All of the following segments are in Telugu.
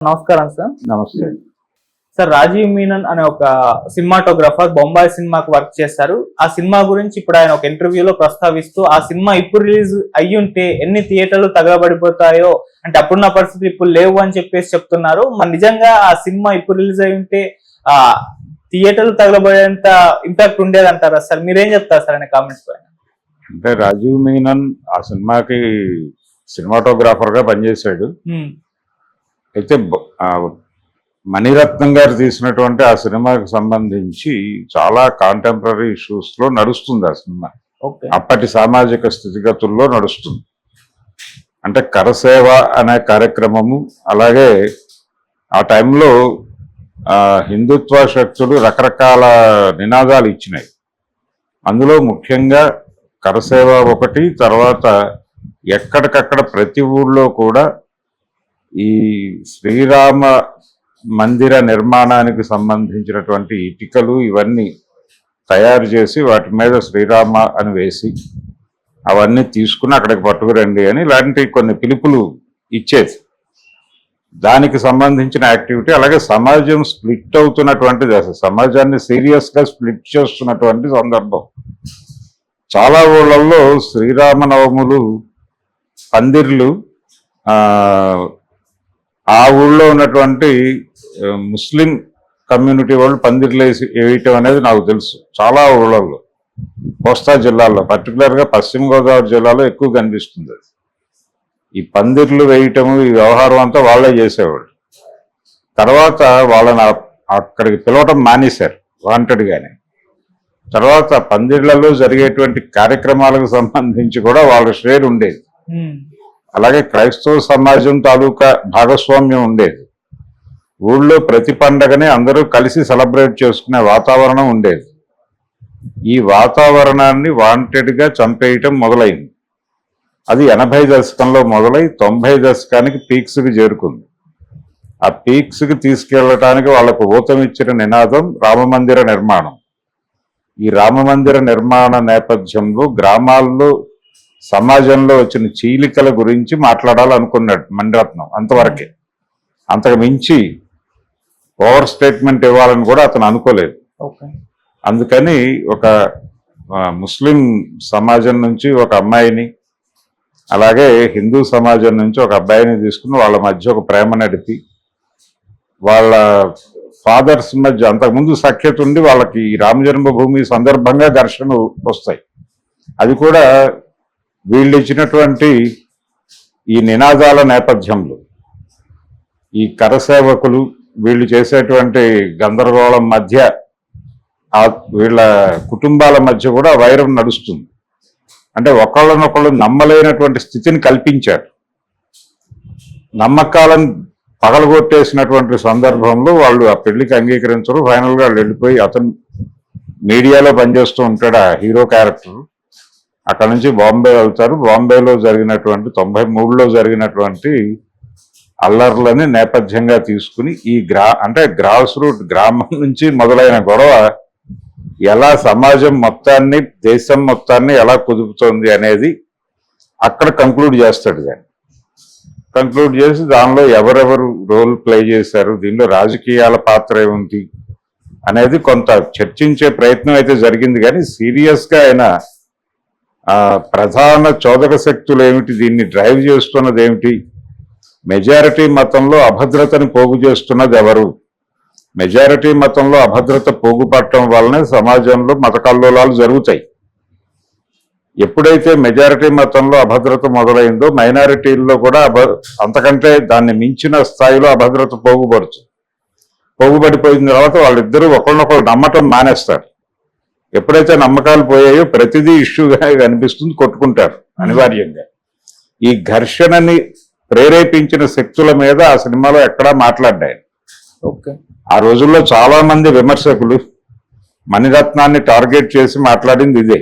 నమస్కారం సార్ నమస్తే. సార్ రాజీవ్ మీనన్ అనే ఒక సినిమాటోగ్రఫర్ బొంబాయి సినిమాకు వర్క్ చేస్తారు ఆ సినిమా గురించి ఇప్పుడు ఆయన ఒక ఇంటర్వ్యూలో ప్రస్తావిస్తూ ఆ సినిమా ఇప్పుడు రిలీజ్ అయ్యి ఉంటే ఎన్ని థియేటర్లు తగలబడిపోతాయో అంటే అప్పుడున్న పరిస్థితులు ఇప్పుడు లేవు అని చెప్పేసి చెప్తున్నారు. మరి నిజంగా ఆ సినిమా ఇప్పుడు రిలీజ్ అయి ఉంటే ఆ థియేటర్లు తగలబడేంత ఇంపాక్ట్ ఉండేది అంటారా సార్ మీరేం చెప్తారు సార్ అనే కామెంట్స్ పైన? అంటే రాజీవ్ మీనన్ ఆ సినిమాకి సినిమాటోగ్రాఫర్గా పనిచేశాడు అయితే మణిరత్నం గారు తీసినటువంటి ఆ సినిమాకి సంబంధించి చాలా కాంటెంపరీ ఇష్యూస్లో నడుస్తుంది ఆ సినిమా. ఓకే. అప్పటి సామాజిక స్థితిగతుల్లో నడుస్తుంది. అంటే కరసేవ అనే కార్యక్రమము అలాగే ఆ టైంలో ఆ, హిందుత్వ శక్తులు రకరకాల నినాదాలు ఇచ్చినాయి. అందులో ముఖ్యంగా కరసేవ ఒకటి తర్వాత ఎక్కడికక్కడ ప్రతి ఊళ్ళో కూడా ఈ శ్రీరామ మందిర నిర్మాణానికి సంబంధించినటువంటి ఇటుకలు ఇవన్నీ తయారు చేసి వాటి మీద శ్రీరామ అని వేసి అవన్నీ తీసుకుని అక్కడికి పట్టుకురండి అని ఇలాంటి కొన్ని పిలుపులు ఇచ్చేది. దానికి సంబంధించిన యాక్టివిటీ అలాగే సమాజం స్ప్లిట్ అవుతున్నటువంటి దశ సమాజాన్ని సీరియస్గా స్ప్లిట్ చేస్తున్నటువంటి సందర్భం. చాలా ఊళ్ళల్లో శ్రీరామనవములు పందిర్లు ఆ, ఊళ్ళో ఉన్నటువంటి ముస్లిం కమ్యూనిటీ వాళ్ళు పందిర్లు వేసి వేయటం అనేది నాకు తెలుసు. చాలా ఊళ్ళల్లో. కోస్తా జిల్లాల్లో పర్టికులర్గా పశ్చిమ గోదావరి జిల్లాలో ఎక్కువ కనిపిస్తుంది అది. ఈ పందిర్లు వేయటము ఈ వ్యవహారం అంతా వాళ్ళే చేసేవాళ్ళు. తర్వాత వాళ్ళని అక్కడికి పిలవటం మానేశారు వాంటెడ్గానే తర్వాత పందిళ్ళలో జరిగేటువంటి కార్యక్రమాలకు సంబంధించి కూడా వాళ్ళ షేర్ ఉండేది. అలాగే క్రైస్తవ సమాజం తాలూకా భాగస్వామ్యం ఉండేది. ఊళ్ళో ప్రతి పండగని అందరూ కలిసి సెలబ్రేట్ చేసుకునే వాతావరణం ఉండేది. ఈ వాతావరణాన్ని వాంటెడ్గా చంపేయటం మొదలైంది. అది ఎనభై దశకంలో మొదలై తొంభై దశకానికి పీక్స్కి చేరుకుంది. ఆ పీక్స్కి తీసుకెళ్ళటానికి తీసుకెళ్ళటానికి వాళ్ళకు ఊతమిచ్చిన నినాదం రామమందిర నిర్మాణం. ఈ రామమందిర నిర్మాణ నేపథ్యంలో గ్రామాల్లో సమాజంలో వచ్చిన చీలికల గురించి మాట్లాడాలనుకున్నాడు మణిరత్నం అంతవరకే. అంతకు మించి ఓవర్ స్టేట్మెంట్ ఇవ్వాలని కూడా అతను అనుకోలేదు. అందుకని ఒక ముస్లిం సమాజం నుంచి ఒక అమ్మాయిని అలాగే హిందూ సమాజం నుంచి ఒక అబ్బాయిని తీసుకుని వాళ్ళ మధ్య ఒక ప్రేమ నడిపి వాళ్ళ ఫాదర్స్ మధ్య అంతకుముందు సఖ్యత ఉండి వాళ్ళకి రామ జన్మభూమి సందర్భంగా ఘర్షణ వస్తాయి. అది కూడా వీళ్ళు ఇచ్చినటువంటి ఈ నినాదాల నేపథ్యంలో ఈ కరసేవకులు వీళ్ళు చేసేటువంటి గందరగోళం మధ్య వీళ్ళ కుటుంబాల మధ్య కూడా వైరం నడుస్తుంది. అంటే ఒకళ్ళనొకళ్ళు నమ్మలేనటువంటి స్థితిని కల్పించారు. నమ్మకాలను పగలగొట్టేసినటువంటి సందర్భంలో వాళ్ళు ఆ పెళ్ళికి అంగీకరించరు. ఫైనల్గా వాళ్ళు వెళ్ళిపోయి అతను మీడియాలో పనిచేస్తూ ఉంటాడు ఆ హీరో క్యారెక్టర్. అక్కడ నుంచి బాంబే వెళ్తారు. బాంబేలో జరిగినటువంటి తొంభై మూడులో జరిగినటువంటి అల్లర్లని నేపథ్యంగా తీసుకుని ఈ గ్రా అంటే గ్రాస్ రూట్ గ్రామం నుంచి మొదలైన గొడవ ఎలా సమాజం మొత్తాన్ని దేశం మొత్తాన్ని ఎలా కుదుపుతోంది అనేది అక్కడ కంక్లూడ్ చేస్తాడు దాన్ని కంక్లూడ్ చేసి దానిలో ఎవరెవరు రోల్ ప్లే చేశారు దీనిలో రాజకీయాల పాత్ర ఏముంది అనేది కొంత చర్చించే ప్రయత్నం అయితే జరిగింది. కానీ సీరియస్గా అయినా ఆయన ప్రధాన చోదక శక్తులు ఏమిటి? దీన్ని డ్రైవ్ చేస్తున్నది ఏమిటి? మెజారిటీ మతంలో అభద్రతని పోగు చేస్తున్నది ఎవరు? మెజారిటీ మతంలో అభద్రత పోగుపడటం వల్లనే సమాజంలో మత కల్లోలాలు జరుగుతాయి. ఎప్పుడైతే మెజారిటీ మతంలో అభద్రత మొదలైందో మైనారిటీల్లో కూడా అభ అంతకంటే దాన్ని మించిన స్థాయిలో అభద్రత పోగుపడుతుంది. పోగుబడిపోయిన తర్వాత వాళ్ళిద్దరూ ఒకరినొకరు నమ్మటం మానేస్తారు. ఎప్పుడైతే నమ్మకాలు పోయాయో ప్రతిదీ ఇష్యూగా కనిపిస్తుంది కొట్టుకుంటారు అనివార్యంగా. ఈ ఘర్షణని ప్రేరేపించిన శక్తుల మీద ఆ సినిమాలో ఎక్కడా మాట్లాడ్డాయి ఓకే. ఆ రోజుల్లో చాలా మంది విమర్శకులు మణిరత్నాన్ని టార్గెట్ చేసి మాట్లాడింది ఇదే.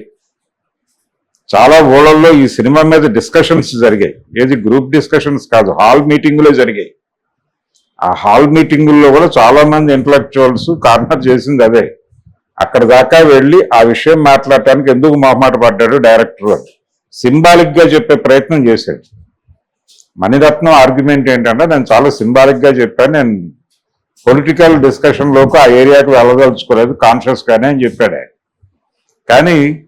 చాలా ఊళ్ళల్లో ఈ సినిమా మీద డిస్కషన్స్ జరిగాయి. ఏది గ్రూప్ డిస్కషన్స్ కాదు హాల్ మీటింగులే జరిగాయి. ఆ హాల్ మీటింగుల్లో కూడా చాలా మంది ఇంటలెక్చువల్స్ కార్నర్ చేసింది అదే. అక్కడ దాకా వెళ్ళి ఆ విషయం మాట్లాడటానికి ఎందుకు మొహమాట పడ్డాడు డైరెక్టర్ అని. చెప్పే ప్రయత్నం చేశాడు. మణిరత్నం ఆర్గ్యుమెంట్ ఏంటంటే నేను చాలా సింబాలిక్గా చెప్పాను. నేను పొలిటికల్ డిస్కషన్లోకి ఆ ఏరియాకు వెళ్ళదలుచుకోలేదు. కాన్షియస్గానే అని చెప్పాడు ఆయన. కానీ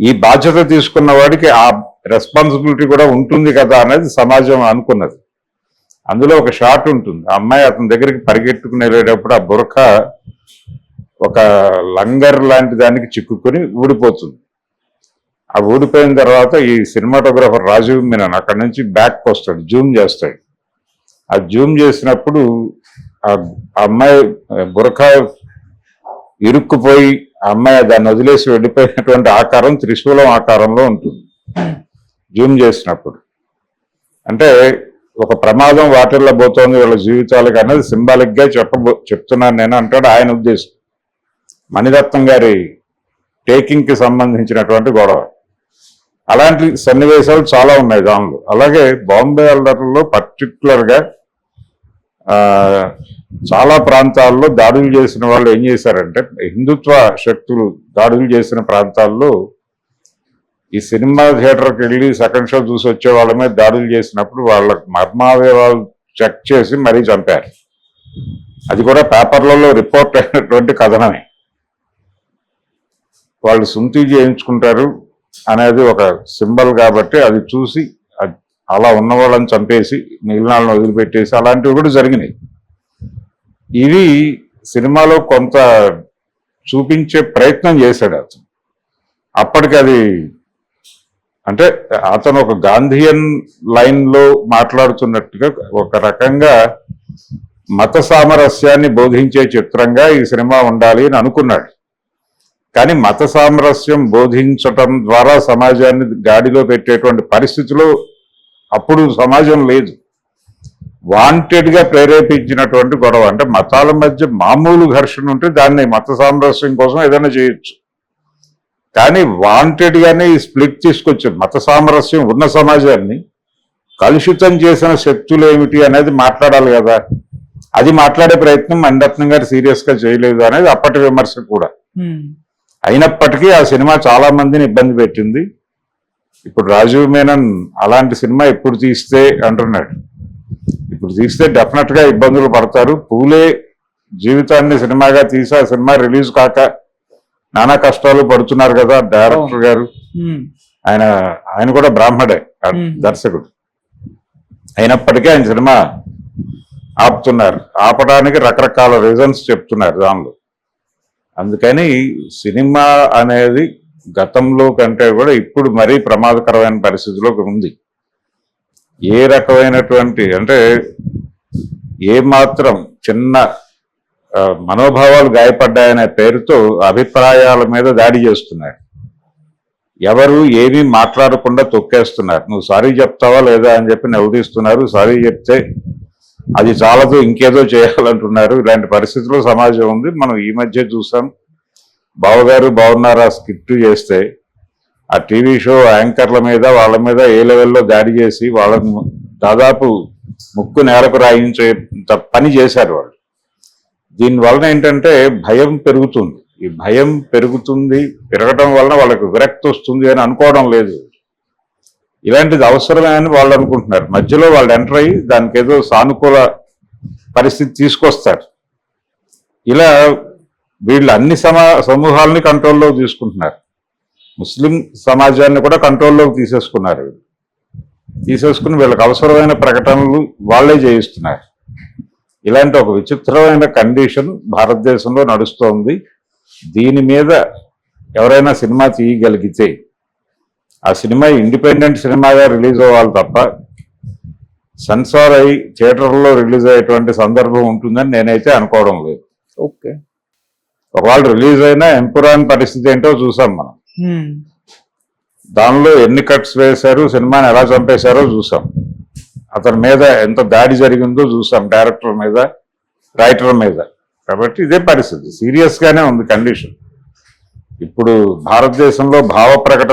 ఈ బాధ్యత తీసుకున్న వాడికి ఆ రెస్పాన్సిబిలిటీ కూడా ఉంటుంది కదా అనేది సమాజం అనుకున్నది. అందులో ఒక షాట్ ఉంటుంది. అమ్మాయి అతని దగ్గరికి పరిగెట్టుకుని వెళ్ళేటప్పుడు ఆ బురక ఒక లంగర్ లాంటి దానికి చిక్కుకొని ఊడిపోతుంది. ఆ ఊడిపోయిన తర్వాత ఈ సినిమాటోగ్రాఫర్ రాజీవ్ మీనన్ అక్కడి నుంచి బ్యాక్ వస్తాడు జూమ్ చేస్తాడు. ఆ జూమ్ చేసినప్పుడు ఆ అమ్మాయి బురక ఇరుక్కుపోయి ఆ అమ్మాయి దాన్ని వదిలేసి వెళ్ళిపోయినటువంటి ఆకారం త్రిశూలం ఆకారంలో ఉంటుంది జూమ్ చేసినప్పుడు. అంటే ఒక ప్రమాదం వాటిల్లో పోతోంది వీళ్ళ జీవితాలకు అనేది సింబాలిక్గా చెప్పబో చెప్తున్నాను నేను అంటాడు ఆయన ఉద్దేశం. మణిరత్నం గారి టేకింగ్కి సంబంధించినటువంటి గొడవ. అలాంటి సన్నివేశాలు చాలా ఉన్నాయి దానిలో. అలాగే బాంబే అల్లర్లో పర్టికులర్గా చాలా ప్రాంతాల్లో దాడులు చేసిన వాళ్ళు ఏం చేశారంటే హిందుత్వ శక్తులు దాడులు చేసిన ప్రాంతాల్లో ఈ సినిమా థియేటర్కి వెళ్ళి సెకండ్ షో చూసి వచ్చే వాళ్ళ మీద దాడులు చేసినప్పుడు వాళ్ళ మర్మావయవాలు చెక్ చేసి మరీ చంపారు. అది కూడా పేపర్లలో రిపోర్ట్ అయినటువంటి కథనమే. వాళ్ళు సుంతి చేయించుకుంటారు అనేది ఒక సింబల్ కాబట్టి అది చూసి అలా ఉన్న వాళ్ళని చంపేసి మిగిలిన వాళ్ళని వదిలిపెట్టేసి అలాంటివి కూడా జరిగినాయి. ఇవి సినిమాలో కొంత చూపించే ప్రయత్నం చేశాడు అతను. అప్పటికి అది అంటే అతను ఒక గాంధీయన్ లైన్లో మాట్లాడుతున్నట్టుగా ఒక రకంగా మత సామరస్యాన్ని బోధించే చిత్రంగా ఈ సినిమా ఉండాలి అని అనుకున్నాడు. కానీ మత సామరస్యం బోధించటం ద్వారా సమాజాన్ని గాడిలో పెట్టేటువంటి పరిస్థితులు అప్పుడు సమాజం లేదు. వాంటెడ్గా ప్రేరేపించినటువంటి గొడవ. అంటే మతాల మధ్య మామూలు ఘర్షణ ఉంటే దాన్ని మత సామరస్యం కోసం ఏదైనా చేయొచ్చు. కానీ వాంటెడ్గానే ఈ స్ప్లిట్ తీసుకొచ్చారు మత సామరస్యం ఉన్న సమాజాన్ని కలుషితం చేసిన శక్తులు ఏమిటి అనేది మాట్లాడాలి కదా. అది మాట్లాడే ప్రయత్నం మండత్నం గారు సీరియస్గా చేయలేదు అనేది అప్పటి విమర్శ కూడా. అయినప్పటికీ ఆ సినిమా చాలా మందిని ఇబ్బంది పెట్టింది. ఇప్పుడు రాజీవ్ మేనన్ అలాంటి సినిమా ఎప్పుడు తీస్తే అంటున్నాడు. ఇప్పుడు తీస్తే డెఫినెట్గా ఇబ్బందులు పడతారు. పూలే జీవితాన్ని సినిమాగా తీసి ఆ సినిమా రిలీజ్ కాక నానా కష్టాలు పడుతున్నారు కదా డైరెక్టర్ గారు. ఆయన ఆయన కూడా బ్రాహ్మడే. దర్శకుడు. అయినప్పటికీ ఆయన సినిమా ఆపుతున్నారు. ఆపడానికి రకరకాల రీజన్స్ చెప్తున్నారు దానిలో. అందుకని సినిమా అనేది గతంలో కంటే కూడా ఇప్పుడు మరీ ప్రమాదకరమైన పరిస్థితిలోకి ఉంది. ఏ రకమైనటువంటి అంటే ఏ మాత్రం చిన్న మనోభావాలు గాయపడ్డాయనే పేరుతో అభిప్రాయాల మీద దాడి చేస్తున్నారు. ఎవరు ఏమీ మాట్లాడకుండా తొక్కేస్తున్నారు. నువ్వు సారీ చెప్తావా లేదా అని చెప్పి నిలదీస్తున్నారు. సారీ చెప్తే అది చాలాతో ఇంకేదో చేయాలంటున్నారు. ఇలాంటి పరిస్థితుల్లో సమాజం ఉంది. మనం ఈ మధ్య చూసాం. బావగారు బాగున్నారా స్కిట్ చేస్తే ఆ టీవీ షో యాంకర్ల మీద వాళ్ళ మీద ఏ లెవెల్లో దాడి చేసి వాళ్ళని దాదాపు ముక్కు నేలకు రాయించే పని చేశారు వాళ్ళు. దీని వలన ఏంటంటే భయం పెరుగుతుంది. ఈ భయం పెరుగుతుంది పెరగటం వలన వాళ్ళకి విరక్తి వస్తుంది అని అనుకోవడం లేదు. ఇలాంటిది అవసరమే అని వాళ్ళు అనుకుంటున్నారు. మధ్యలో వాళ్ళు ఎంటర్ అయ్యి దానికి ఏదో సానుకూల పరిస్థితి తీసుకొస్తారు. ఇలా వీళ్ళు అన్ని సమా సమూహాలని కంట్రోల్లో తీసుకుంటున్నారు. ముస్లిం సమాజాన్ని కూడా కంట్రోల్లోకి తీసేసుకున్నారు వీళ్ళు. తీసేసుకుని వీళ్ళకి అవసరమైన ప్రకటనలు వాళ్ళే చేయిస్తున్నారు. ఇలాంటి ఒక విచిత్రమైన కండిషన్ భారతదేశంలో నడుస్తోంది. దీని మీద ఎవరైనా సినిమా తీయగలిగితే ఆ సినిమా ఇండిపెండెంట్ సినిమాగా రిలీజ్ అవ్వాలి తప్ప సెన్సార్ అయి థియేటర్లో రిలీజ్ అయ్యేటువంటి సందర్భం ఉంటుందని నేనైతే అనుకోవడం లేదు. ఓకే. ఒకవేళ రిలీజ్ అయినా ఎంపురాన్ పరిస్థితి ఏంటో చూసాం మనం. దానిలో ఎన్ని కట్స్ వేశారు సినిమాని ఎలా చంపేశారో చూసాం. అతని మీద ఎంత దాడి జరిగిందో చూసాం డైరెక్టర్ మీద రైటర్ మీద. కాబట్టి ఇదే పరిస్థితి. సీరియస్ గానే ఉంది కండిషన్. ఇప్పుడు భారతదేశంలో భావ ప్రకటన